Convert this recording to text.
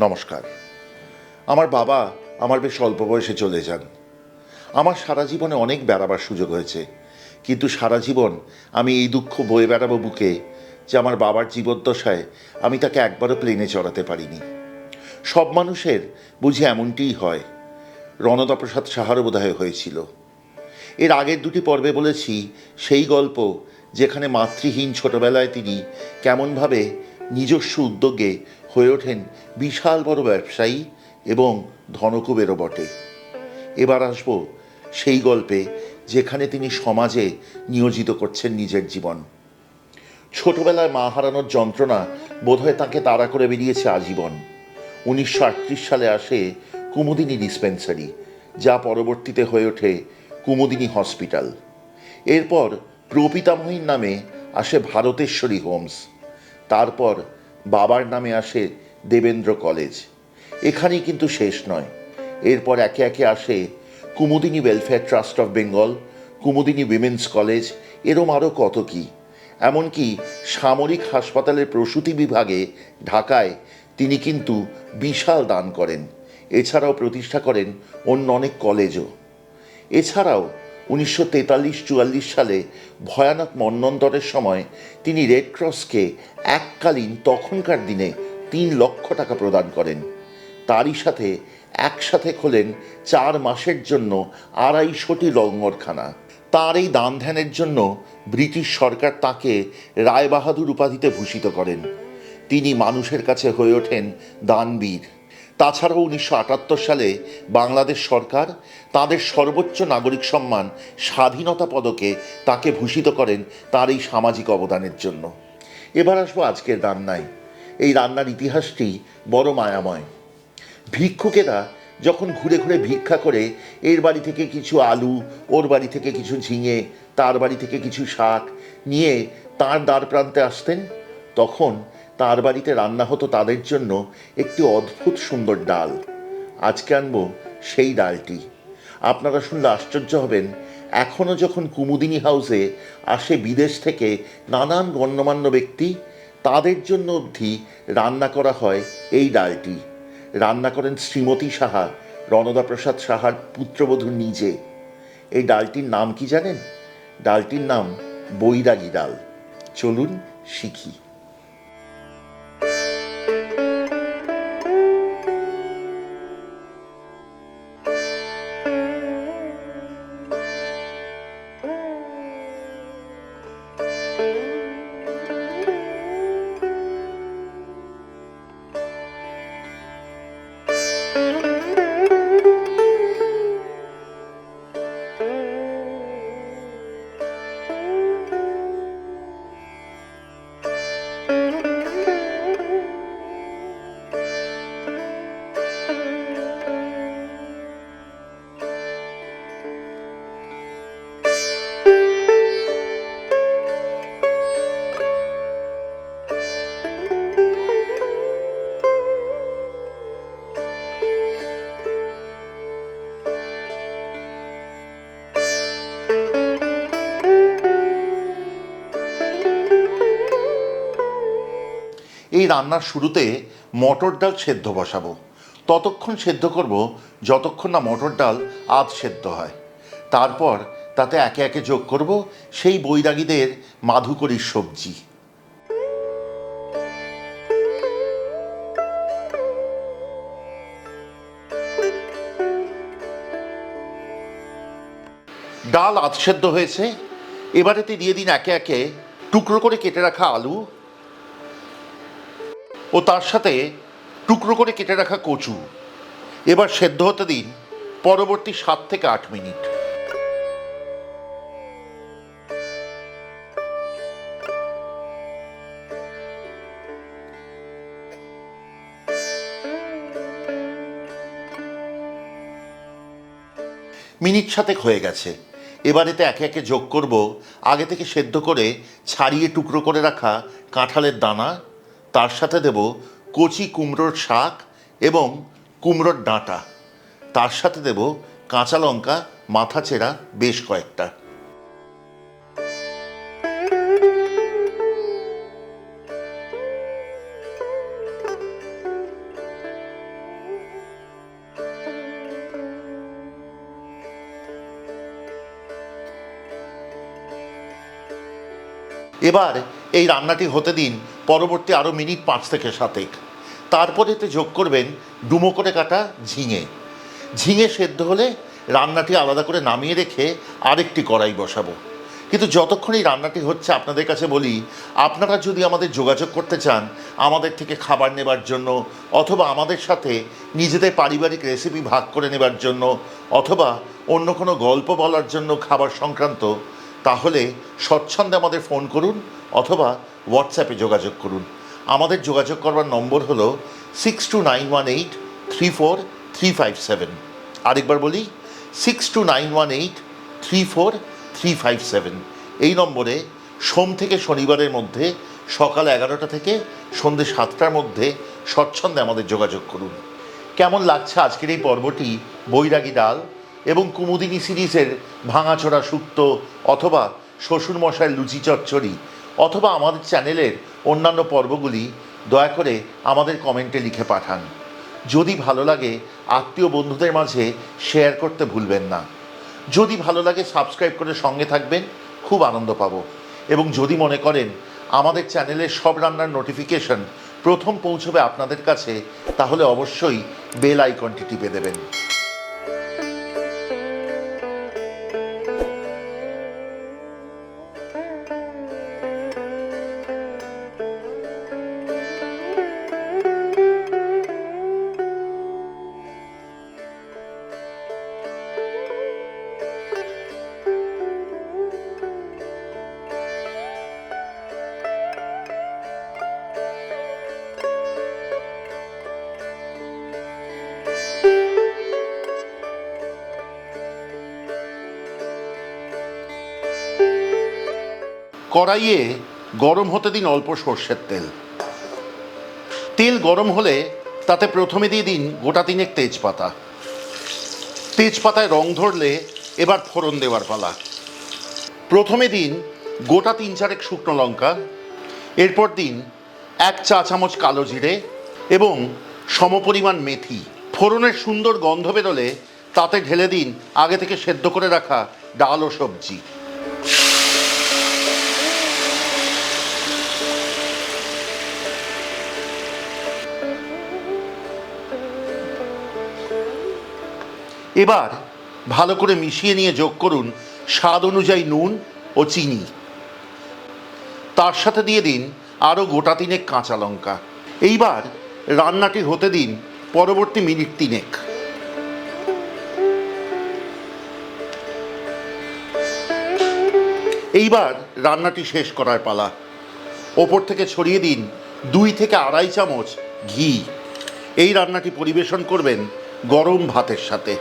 নমস্কার। আমার বাবা আমার বেশ অল্প বয়সে চলে যান। আমার সারা জীবনে অনেক বেড়াবার সুযোগ হয়েছে। কিন্তু সারা জীবন আমি এই দুঃখ বয়ে বেড়াবো বুকে যে আমার বাবার জীবদ্দশায় আমি তাকে একবারও প্লেনে চড়াতে পারিনি। সব মানুষের বুঝি এমনটিই হয়। রণদা প্রসাদ সাহারও বোধহয় হয়েছিল। এর আগের দুটি পর্বে বলেছি সেই গল্প যেখানে মাতৃহীন ছোটবেলায় তিনি কেমনভাবে নিজস্ব উদ্যোগে হয়ে ওঠেন বিশাল বড় ব্যবসায়ী এবং ধনকুবেরও বটে। এবার আসব সেই গল্পে যেখানে তিনি সমাজে নিয়োজিত করছেন নিজের জীবন। ছোটবেলায় মা হারানোর যন্ত্রণা বোধহয় তাকে তাড়া করে বেরিয়েছে আজীবন। উনিশশো আটত্রিশ সালে আসে কুমুদিনী ডিসপেন্সারি, যা পরবর্তীতে হয়ে ওঠে কুমুদিনী হসপিটাল। এরপর প্রপিতামহীর নামে আসে ভারতেশ্বরী হোমস। তারপর বাবার নামে আসে দেবেন্দ্র কলেজ। এখানেই কিন্তু শেষ নয়। এরপর একে একে আসে Kumudini Welfare Trust of Bengal Kumudini Women's College এরম আরও কত কী। এমনকি সামরিক হাসপাতালের প্রসূতি বিভাগে ঢাকায় তিনি কিন্তু বিশাল দান করেন। এছাড়াও প্রতিষ্ঠা করেন অন্য অনেক কলেজও। এছাড়াও উনিশশো তেতাল্লিশ চুয়াল্লিশ সালে ভয়ানক মন্বন্তরের সময় তিনি রেড ক্রসকে এককালীন তখনকার দিনে তিন লক্ষ টাকা প্রদান করেন। তারই সাথে একসাথে খোলেন চার মাসের জন্য আড়াইশোটি লঙ্গরখানা। তার এই দান ধ্যানের জন্য ব্রিটিশ সরকার তাকে রায়বাহাদুর উপাধিতে ভূষিত করেন। তিনি মানুষের কাছে হয়ে ওঠেন দানবীর। তাছাড়াও উনিশশো আটাত্তর সালে বাংলাদেশ সরকার তাদের সর্বোচ্চ নাগরিক সম্মান স্বাধীনতা পদকে তাকে ভূষিত করেন তার এই সামাজিক অবদানের জন্য। এবার আসব আজকের রান্নায়। এই রান্নার ইতিহাসটি বড় মায়াময়। ভিক্ষুকেরা যখন ঘুরে ঘুরে ভিক্ষা করে, এর বাড়ি থেকে কিছু আলু, ওর বাড়ি থেকে কিছু ঝিঙে, তার বাড়ি থেকে কিছু শাক নিয়ে তার দ্বার প্রান্তে আসতেন, তখন তার বাড়িতে রান্না হতো তাদের জন্য একটি অদ্ভুত সুন্দর ডাল। আজকে আনব সেই ডালটি। আপনারা শুনলে আশ্চর্য হবেন এখনও যখন কুমুদিনী হাউসে আসে বিদেশ থেকে নানান গণ্যমান্য ব্যক্তি, তাদের জন্য অবধি রান্না করা হয় এই ডালটি। রান্না করেন শ্রীমতী সাহা রণদা প্রসাদ সাহার পুত্রবধূ নিজে। এই ডালটির নাম কি জানেন? ডালটির নাম বৈরাগী ডাল। চলুন শিখি। এই রান্নার শুরুতে মটর ডাল সেদ্ধ বসাবো। ততক্ষণ সেদ্ধ করব, যতক্ষণ না মটর ডাল আধ সেদ্ধ হয়। তারপর তাতে একে একে যোগ করব সেই বৈরাগীদের মাধুকরীর সবজি। ডাল আধ সেদ্ধ হয়েছে। এবারেতে দিয়ে দিন একে একে টুকরো করে কেটে রাখা আলু ও তার সাথে টুকরো করে কেটে রাখা কচু। এবার সেদ্ধ হতে দিন পরবর্তী সাত থেকে আট মিনিট। মিনিট সাতেক হয়ে গেছে। এবার এতে একে একে যোগ করব। আগে থেকে সেদ্ধ করে ছাড়িয়ে টুকরো করে রাখা কাঁঠালের দানা তার সাথে দেব কচি কুমড়োর শাক এবং কুমড়োর ডাঁটা। তার সাথে দেব কাঁচা লঙ্কা, মাথা চেরা, বেশ কয়েকটা। এবার এই রান্নাটি হতে দিন পরবর্তী আরও মিনিট পাঁচ থেকে সাতেক। তারপরে এতে যোগ করবেন ডুমো করে কাটা ঝিঙে। ঝিঙে সেদ্ধ হলে রান্নাটি আলাদা করে নামিয়ে রেখে আরেকটি কড়াই বসাবো। কিন্তু যতক্ষণ এই রান্নাটি হচ্ছে আপনাদের কাছে বলি, আপনারা যদি আমাদের যোগাযোগ করতে চান আমাদের থেকে খাবার নেবার জন্য অথবা আমাদের সাথে নিজেদের পারিবারিক রেসিপি ভাগ করে নেবার জন্য অথবা অন্য কোনো গল্প বলার জন্য খাবার সংক্রান্ত তাহলে স্বচ্ছন্দে আমাদের ফোন করুন অথবা হোয়াটসঅ্যাপে যোগাযোগ করুন। আমাদের যোগাযোগ করবার নম্বর হলো six two nine one eight three four three five seven আরেকবার বলি six two nine one eight three four three five seven এই নম্বরে সোম থেকে শনিবারের মধ্যে সকাল এগারোটা থেকে সন্ধ্যে সাতটার মধ্যে স্বচ্ছন্দে আমাদের যোগাযোগ করুন। কেমন লাগছে আজকের এই পর্বটি? বৈরাগী ডাল। এবং কুমুদিনী সিরিজের ভাঙাচোরা সুক্ত অথবা শ্বশুরমশাইয়ের লুচি চচ্চড়ি অথবা আমাদের চ্যানেলের অন্যান্য পর্বগুলি দয়া করে আমাদের কমেন্টে লিখে পাঠান। যদি ভালো লাগে, আত্মীয় বন্ধুদের মাঝে শেয়ার করতে ভুলবেন না। যদি ভালো লাগে, সাবস্ক্রাইব করে সঙ্গে থাকবেন, খুব আনন্দ পাব। এবং যদি মনে করেন আমাদের চ্যানেলের সব রান্নার নোটিফিকেশন প্রথম পৌঁছবে আপনাদের কাছে, তাহলে অবশ্যই বেল আইকনটি টিপে দেবেন। কড়াইয়ে গরম হতে দিন অল্প সর্ষের তেল। তেল গরম হলে তাতে প্রথমে দিয়ে দিন গোটা তিনেক তেজপাতা। তেজপাতায় রং ধরলে এবার ফোড়ন দেওয়ার পালা। প্রথমে দিন গোটা তিন চারেক শুকনো লঙ্কা, এরপর দিন এক চা চামচ কালো জিরে এবং সমপরিমাণ মেথি। ফোড়নের সুন্দর গন্ধ বেরোলে তাতে ঢেলে দিন আগে থেকে সেদ্ধ করে রাখা ডাল ও সবজি। এবার ভালো করে মিশিয়ে নিয়ে যোগ করুন স্বাদ অনুযায়ী নুন ও চিনি। তার সাথে দিয়ে দিন আরও গোটা তিনেক কাঁচা লঙ্কা। এইবার রান্নাটি হতে দিন পরবর্তী মিনিট তিনেক। এইবার রান্নাটি শেষ করার পালা। ওপর থেকে ছড়িয়ে দিন দুই থেকে আড়াই চামচ ঘি। এই রান্নাটি পরিবেশন করবেন গরম ভাতের সাথে।